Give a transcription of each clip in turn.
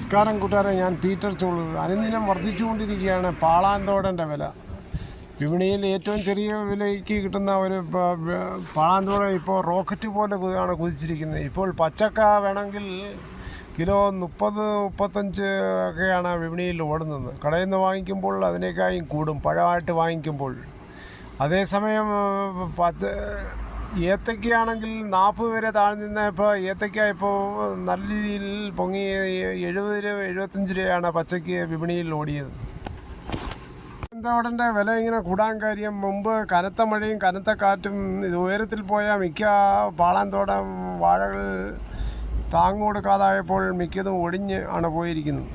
നമസ്കാരം കൂട്ടുകാരെ ഞാൻ പീറ്റർ ചോളു അനുദിനം വർദ്ധിച്ചുകൊണ്ടിരിക്കുകയാണ് പാളാന്തോടന്റെ വില. വിപണിയിൽ ഏറ്റവും ചെറിയ വിലയ്ക്ക് കിട്ടുന്ന ഒരു പാളാന്തോടൻ ഇപ്പോൾ റോക്കറ്റ് പോലെ ആണ് കുതിച്ചിരിക്കുന്നത്. ഇപ്പോൾ പച്ചക്ക വേണമെങ്കിൽ കിലോ മുപ്പത് മുപ്പത്തഞ്ച് ഒക്കെയാണ് വിപണിയിൽ ഓടുന്നത്. കടയിൽ നിന്ന് വാങ്ങിക്കുമ്പോൾ അതിനേക്കായും കൂടും. പഴമായിട്ട് വാങ്ങിക്കുമ്പോൾ. അതേസമയം പച്ച ഏത്തയ്ക്കയാണെങ്കിൽ നാൽപ്പത് വരെ താഴ്ന്നു നിന്ന ഇപ്പോൾ ഏത്തയ്ക്ക ഇപ്പോൾ നല്ല രീതിയിൽ പൊങ്ങി എഴുപത് രൂപ എഴുപത്തഞ്ച് രൂപയാണ് പച്ചയ്ക്ക് വിപണിയിൽ ഓടിയത്. എന്തോടന്റെ വില ഇങ്ങനെ കൂടാൻ കാര്യം? മുമ്പ് കനത്ത മഴയും കനത്ത കാറ്റും ഇത് ഉയരത്തിൽ പോയ മിക്ക പാളാന്തോടം വാഴകൾ താങ്ങു കൊടുക്കാതായപ്പോൾ മിക്കതും ഒടിഞ്ഞ് ആണ് പോയിരിക്കുന്നത്.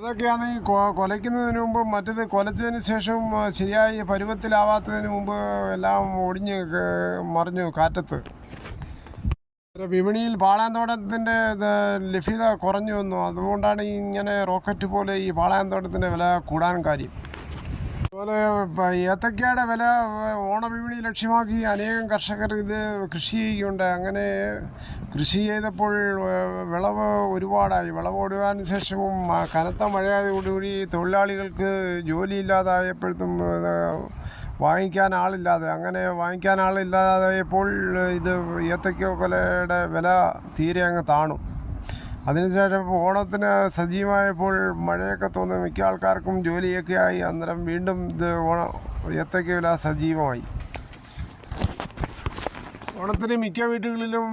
അതൊക്കെയാണ് ഈ കൊലയ്ക്കുന്നതിന് മുമ്പ് മറ്റത് കൊലച്ചതിന് ശേഷം ശരിയായി പരുവത്തിലാവാത്തതിന് മുമ്പ് എല്ലാം ഒടിഞ്ഞ് മറിഞ്ഞു കാറ്റത്ത്. വിപണിയിൽ പാളയന്തോട്ടത്തിന്റെ ലഭ്യത കുറഞ്ഞു വന്നു. അതുകൊണ്ടാണ് ഇങ്ങനെ റോക്കറ്റ് പോലെ ഈ പാളയന്തോട്ടത്തിന്റെ വില കൂടാൻ കാര്യം. അതുപോലെ ഏത്തക്കയുടെ വില ഓണവിപണി ലക്ഷ്യമാക്കി അനേകം കർഷകർ ഇത് കൃഷി ചെയ്യുകയുണ്ട്. അങ്ങനെ കൃഷി ചെയ്തപ്പോൾ വിളവ് ഒരുപാടായി. വിളവ് ഒടുവാൻ ശേഷവും കനത്ത മഴയോടുകൂടി തൊഴിലാളികൾക്ക് ജോലിയില്ലാതായപ്പോഴത്തും വാങ്ങിക്കാൻ ആളില്ലാതെ. അങ്ങനെ വാങ്ങിക്കാൻ ആളില്ലാതായപ്പോൾ ഇത് ഏത്തക്ക കൊലയുടെ വില തീരെ അങ്ങ് താണു. അതിനുശേഷം ഓണത്തിന് സജീവമായപ്പോൾ മഴയൊക്കെ തോന്നി മിക്ക ആൾക്കാർക്കും ജോലിയൊക്കെ ആയി. അന്നേരം വീണ്ടും ഇത് ഓണ ഏത്തക്ക വില സജീവമായി. ഓണത്തിന് മിക്ക വീടുകളിലും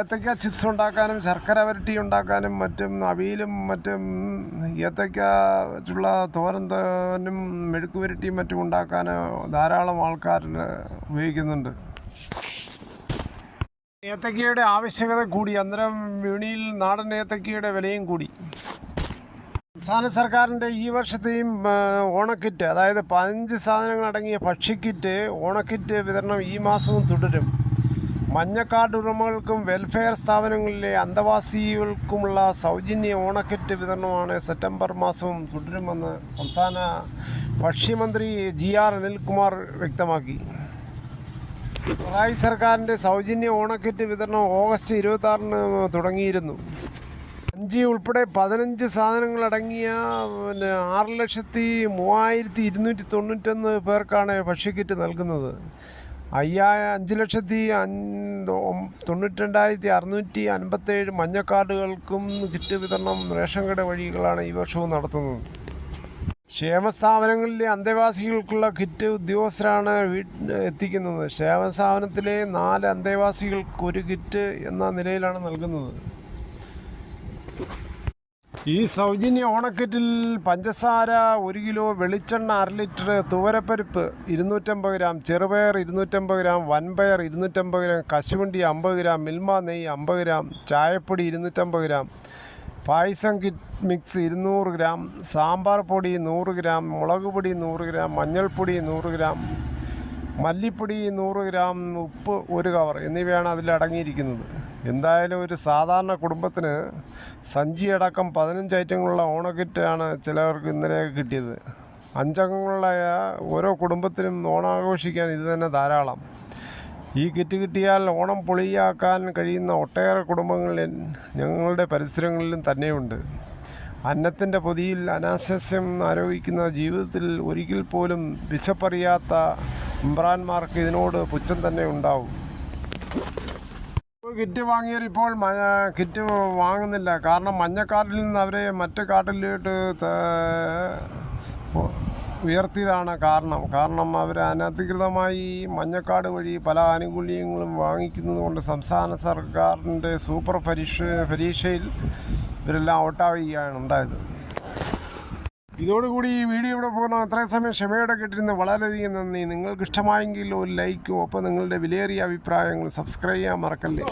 ഏത്തക്ക ചിപ്സ് ഉണ്ടാക്കാനും ശർക്കര വരട്ടി ഉണ്ടാക്കാനും മറ്റും അവിയലും മറ്റും ഏത്തക്ക വെച്ചുള്ള തോരൻ തോനും മെഴുക്ക് വരട്ടിയും മറ്റും ഉണ്ടാക്കാൻ ധാരാളം ആൾക്കാർ ഉപയോഗിക്കുന്നുണ്ട്. ഏത്തക്കയുടെ ആവശ്യകത കൂടി അന്നേരം വിപണിയിൽ നാടൻ ഏത്തക്കയുടെ വിലയും കൂടി. സംസ്ഥാന സർക്കാരിന്റെ ഈ വർഷത്തെയും ഓണക്കിറ്റ് അതായത് പതിനഞ്ച് സാധനങ്ങൾ അടങ്ങിയ ഭക്ഷ്യക്കിറ്റ് ഓണക്കിറ്റ് വിതരണം ഈ മാസവും തുടരും. മഞ്ഞക്കാർഡ് ഉടമകൾക്കും വെൽഫെയർ സ്ഥാപനങ്ങളിലെ അന്തവാസികൾക്കുമുള്ള സൗജന്യ ഓണക്കിറ്റ് വിതരണമാണ് സെപ്റ്റംബർ മാസവും തുടരുമെന്ന് സംസ്ഥാന ഭക്ഷ്യമന്ത്രി ജി ആർ അനിൽകുമാർ വ്യക്തമാക്കി. പിണറായി സർക്കാരിന്റെ സൗജന്യ ഓണക്കിറ്റ് വിതരണം ഓഗസ്റ്റ് ഇരുപത്തി ആറിന് തുടങ്ങിയിരുന്നു. അഞ്ച് ഉൾപ്പെടെ പതിനഞ്ച് സാധനങ്ങളടങ്ങിയ പിന്നെ ആറ് ലക്ഷത്തി മൂവായിരത്തി ഇരുന്നൂറ്റി തൊണ്ണൂറ്റൊന്ന് പേർക്കാണ് ഭക്ഷ്യക്കിറ്റ് നൽകുന്നത്. അയ്യായ അഞ്ച് ലക്ഷത്തി തൊണ്ണൂറ്റിരണ്ടായിരത്തി തൊണ്ണൂറ്റി രണ്ടായിരത്തി അറുന്നൂറ്റി അൻപത്തേഴ് മഞ്ഞക്കാർഡുകൾക്കും കിറ്റ് വിതരണം റേഷൻ കട വഴികളാണ് ഈ വർഷവും നടത്തുന്നത്. ക്ഷേമ സ്ഥാപനങ്ങളിലെ അന്തേവാസികൾക്കുള്ള കിറ്റ് ഉദ്യോഗസ്ഥരാണ് എത്തിക്കുന്നത്. ക്ഷേമ സ്ഥാപനത്തിലെ നാല് അന്തേവാസികൾക്ക് ഒരു കിറ്റ് എന്ന നിലയിലാണ് നൽകുന്നത്. ഈ സൗജന്യ ഓണക്കിറ്റിൽ പഞ്ചസാര ഒരു കിലോ വെളിച്ചെണ്ണ അര ലിറ്റർ തുവരപ്പരിപ്പ് ഇരുന്നൂറ്റമ്പത് ഗ്രാം ചെറുപയർ ഇരുന്നൂറ്റമ്പത് ഗ്രാം വൻപയർ ഇരുന്നൂറ്റമ്പത് ഗ്രാം കശുവണ്ടി അമ്പത് ഗ്രാം മിൽമ നെയ്യ് അമ്പത് ഗ്രാം ചായപ്പൊടി ഇരുന്നൂറ്റമ്പത് ഗ്രാം പായസം കിറ്റ് മിക്സ് ഇരുന്നൂറ് ഗ്രാം സാമ്പാർ പൊടി നൂറ് ഗ്രാം മുളക് പൊടി നൂറ് ഗ്രാം മഞ്ഞൾപ്പൊടി നൂറ് ഗ്രാം മല്ലിപ്പൊടി നൂറ് ഗ്രാം ഉപ്പ് ഒരു കവർ എന്നിവയാണ് അതിൽ അടങ്ങിയിരിക്കുന്നത്. എന്തായാലും ഒരു സാധാരണ കുടുംബത്തിന് സഞ്ചി സഞ്ചിയടക്കം പതിനഞ്ച് ഐറ്റങ്ങളുള്ള ഓണക്കിറ്റാണ് ചിലവർക്ക് ഇന്നലെ കിട്ടിയത്. അഞ്ചംഗങ്ങളുള്ള ഓരോ കുടുംബത്തിനും ഓണാഘോഷിക്കാൻ ഇത് തന്നെ ധാരാളം. ഈ കിറ്റ് കിട്ടിയാൽ ഓണം പൊളിയാക്കാൻ കഴിയുന്ന ഒട്ടേറെ കുടുംബങ്ങൾ ഞങ്ങളുടെ പരിസരങ്ങളിലും തന്നെയുണ്ട്. അന്നത്തിന്റെ പൊതിയിൽ അനാശസ്യം ആരോപിക്കുന്ന ജീവിതത്തിൽ ഒരിക്കൽ പോലും വിശപ്പറിയാത്ത ഇമ്രാന്മാർക്ക് ഇതിനോട് പുച്ഛം തന്നെ ഉണ്ടാവും. കിറ്റ് വാങ്ങിയവർ ഇപ്പോൾ കിറ്റ് വാങ്ങുന്നില്ല. കാരണം മഞ്ഞക്കാട്ടിൽ നിന്ന് അവരെ മറ്റു കാർഡിലോട്ട് ത- ഉയർത്തിയതാണ് കാരണം. കാരണം അവർ അനധികൃതമായി മഞ്ഞക്കാട് വഴി പല ആനുകൂല്യങ്ങളും വാങ്ങിക്കുന്നത് കൊണ്ട് സംസ്ഥാന സർക്കാരിന്റെ സൂപ്പർ പരീക്ഷ പരീക്ഷയിൽ ഇവരെല്ലാം ഔട്ടാവുകയാണ് ഉണ്ടായത്. ഇതോടുകൂടി ഈ വീഡിയോ ഇവിടെ പോകുന്ന അത്രയും സമയം ക്ഷമയോടെ കേട്ടിരുന്ന വളരെയധികം നന്ദി. നിങ്ങൾക്ക് ഇഷ്ടമായെങ്കിൽ ഒരു ലൈക്കും ഒപ്പം നിങ്ങളുടെ വിലയേറിയ അഭിപ്രായങ്ങൾ സബ്സ്ക്രൈബ് ചെയ്യാൻ മറക്കല്ലേ?